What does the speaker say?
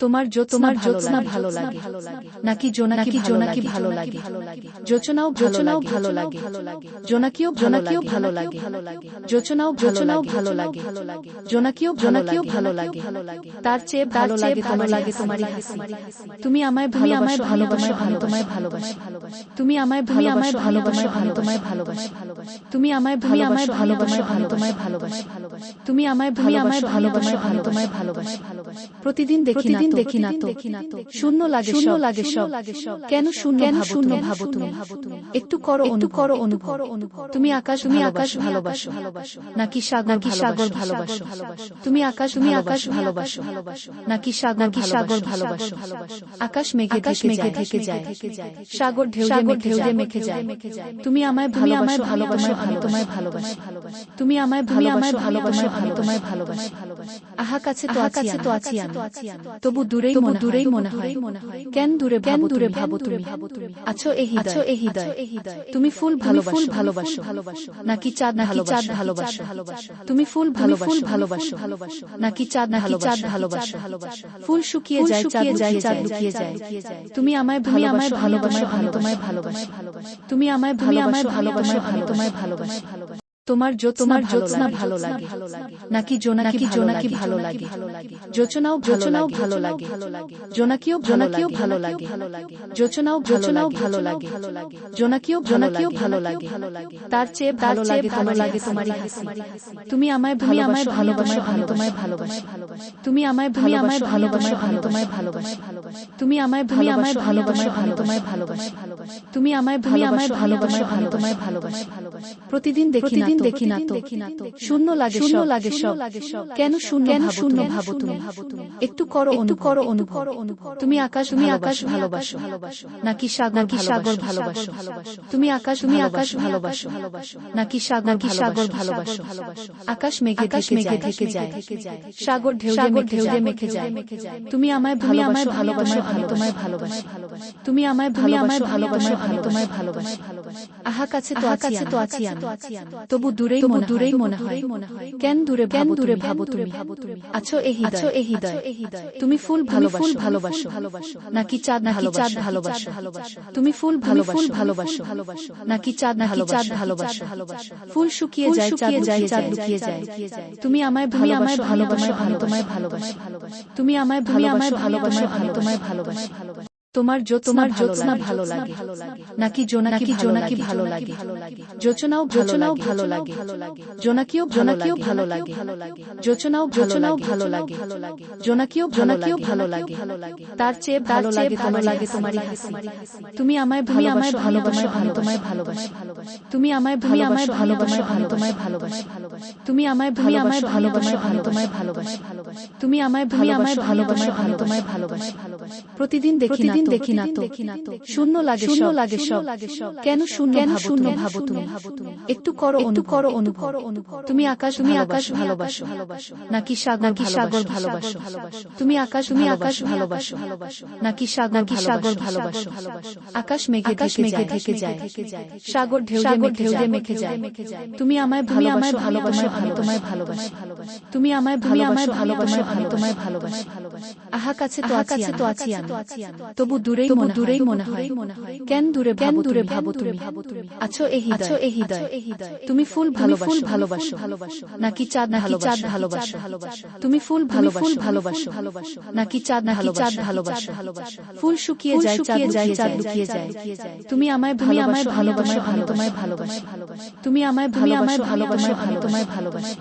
তোমার তোমার জ্যোৎস্না ভালো লাগে নাকি জোনাকি জোনাকি ভালো লাগে যোচনাও যোচনাও ভালো লাগে জোনাকিও জোনাকিও ভালো লাগে যোচনাও যোচনাও ভালো লাগে জোনাকিও জোনাকিও ভালো লাগে তার চেয়ে ভালো লাগে ভালো লাগে তোমারই হাসি তুমি আমায় তুমি আমায় ভালোবাসো ভালো তোমায় ভালোবাসি তুমি আমায় তুমি আমায় ভালোবাসো ভালো তোমায় ভালোবাসি তুমি আমায় তুমি আমায় ভালোবাসো ভালো তোমায় ভালোবাসি তুমি আমায় তুমি আমায় ভালোবাসো ভালো তোমায় ভালোবাসি প্রতিদিন দেখি না দেখি না তো। শূন্য লাগে শূন্য লাগে সব। কেন শূন্য কেন শূন্য ভাবো তুমি? একটু করো একটু করো অনুভব। তুমি আকাশ তুমি আকাশ ভালোবাসো। নাকি সাগর নাকি সাগর ভালোবাসো? তুমি আকাশ তুমি আকাশ ভালোবাসো। নাকি সাগর নাকি সাগর ভালোবাসো? আকাশ মেঘে আকাশ মেঘে ঢেকে যায়। সাগর ঢেউ সাগর ঢেউ মেখে যায়। তুমি আমায় তুমি আমায় ভালোবাসো ভালো তোমায় ভালোবাসি। তুমি আমায় তুমি আমায় ভালোবাসো। ভালো তোমায় ভালোবাসি। আহা কাছে তো কাছে তো আছি আমি। তবু দূরেই মনে দূরেই মনে হয়। কেন দূরে কেন দূরে ভাবো তুমি? আছো এই আছো এই হৃদয়। তুমি ফুল ভালো ফুল ভালোবাসো। নাকি চাঁদ নাকি চাঁদ ভালোবাসো? তুমি ফুল ভালো ফুল ভালোবাসো। নাকি চাঁদ নাকি চাঁদ ভালোবাসো? ফুল শুকিয়ে যায় চাঁদ যায় চাঁদ লুকিয়ে যায়। তুমি আমায় তুমি আমায় ভালোবাসো ভালো তোমায় ভালোবাসি। তুমি আমায় তুমি আমায় ভালোবাসো ভালো তোমায় ভালোবাসি। তোমার তোমার জ্যোৎস্না ভালো লাগে। নাকি জোনাকি জোনাকি ভালো লাগে। যোচনাও যোচনাও ভালো লাগে। জোনাকিও জোনাকিও ভালো লাগে। যোচনাও যোচনাও ভালো লাগে। জোনাকিও জোনাকিও ভালো লাগে। তার চেয়ে ভালো লাগে ভালো লাগে তোমারই হাসি। তুমি আমায় তুমি আমায় ভালোবাসো ভালো তোমায় ভালোবাসি। তুমি আমায় তুমি আমায় ভালোবাসো ভালো তোমায় ভালোবাসি। তুমি আমায় তুমি আমায় ভালোবাসো ভালো তোমায় ভালোবাসি। তুমি আমায় তুমি আমায় ভালোবাসো ভালো তোমায় ভালোবাসি। প্রতিদিন দেখি না দেখি না তো। শূন্য লাগে শূন্য লাগে সব। কেন শূন্য কেন শূন্য ভাবো তুমি? একটু করো একটু করো অনুভব তুমি আকাশ তুমি আকাশ ভালোবাসো নাকি সাগর নাকি সাগর ভালোবাসো। তুমি আকাশ তুমি আকাশ ভালোবাসো। নাকি সাগর নাকি সাগর ভালোবাসো আকাশ মেঘে আকাশ মেঘে ঢেকে যায়। সাগর ঢেউ সাগর ঢেউ মেখে যায়। তুমি আমায় তুমি আমায় ভালোবাসো ভালো তোমায় ভালোবাসি। তুমি আমায় তুমি আমায় ভালোবাসো ভালো তোমায় ভালোবাসি। আহা কাছে তো কাছে তো আছি আমি তবু দূরেই মনে দূরেই মনে হয়। কেন দূরে কেন দূরে ভাবো তুমি? আছো এই আছো এই হৃদয়। তুমি ফুল ভালো ফুল ভালোবাসো। নাকি চাঁদ নাকি চাঁদ ভালোবাসো। তুমি ফুল ভালো ফুল ভালোবাসো। নাকি চাঁদ নাকি চাঁদ ভালোবাসো? ফুল শুকিয়ে যায় চাঁদ যায় চাঁদ লুকিয়ে যায়। তুমি আমায় তুমি আমায় ভালোবাসো ভালো তোমায় ভালোবাসি। তুমি আমায় তুমি আমায় ভালোবাসো ভালো তোমায় ভালোবাসি। তোমার তোমার জ্যোৎস্না ভালো লাগে নাকি জোনাকি জোনাকি ভালো লাগে যোচনাও যোচনাও ভালো লাগে জোনাকিও জোনাকিও ভালো লাগে যোচনাও যোচনাও ভালো লাগে জোনাকিও জোনাকিও ভালো লাগে তার চেয়ে ভালো লাগে ভালো লাগে তোমারই হাসি তুমি আমায় তুমি আমায় ভালোবাসো ভালো তোমায় ভালোবাসি তুমি আমায় তুমি আমায় ভালোবাসো ভালো তোমায় ভালোবাসি তুমি আমায় তুমি আমায় ভালোবাসো ভালো তোমায় ভালোবাসি তুমি আমায় তুমি আমায় ভালোবাসো ভালো তোমায় ভালোবাসি প্রতিদিন দেখি না দেখি না তো। শূন্য লাগে শূন্য লাগে সব। কেন শূন্য কেন শূন্য ভাবো তুমি? একটু করো একটু করো অনুভব। তুমি আকাশ তুমি আকাশ ভালোবাসো। ভালোবাসো। নাকি সাগর নাকি সাগর ভালোবাসো? ভালোবাসো। তুমি আকাশ তুমি আকাশ ভালোবাসো। ভালোবাসো। নাকি সাগর নাকি সাগর ভালোবাসো? ভালোবাসো? আকাশ মেঘে আকাশ মেঘে ঢেকে যায়। সাগর ঢেউ সাগর ঢেউ মেখে যায়। তুমি আমায় তুমি আমায় ভালোবাসো ভালো তোমায় ভালোবাসি। তুমি আমায় তুমি আমায় ভালোবাসো ভালো তোমায় ভালোবাসি। আহা কাছে তো কাছে তো আছি আমি তবু দূরেই মনে দূরেই মনে হয়। কেন দূরে কেন দূরে ভাবো তুমি? আছো এই আছো এই হৃদয়। তুমি ফুল ভালো ফুল ভালোবাসো। নাকি চাঁদ নাকি চাঁদ ভালোবাসো? তুমি ফুল ভালো ফুল ভালোবাসো। নাকি চাঁদ নাকি চাঁদ ভালোবাসো? ফুল শুকিয়ে যায় চাঁদ যায় চাঁদ লুকিয়ে যায়। তুমি আমায় তুমি আমায় ভালোবাসো ভালো তোমায় ভালোবাসি। তুমি আমায় তুমি আমায় ভালোবাসো ভালো তোমায় ভালোবাসি।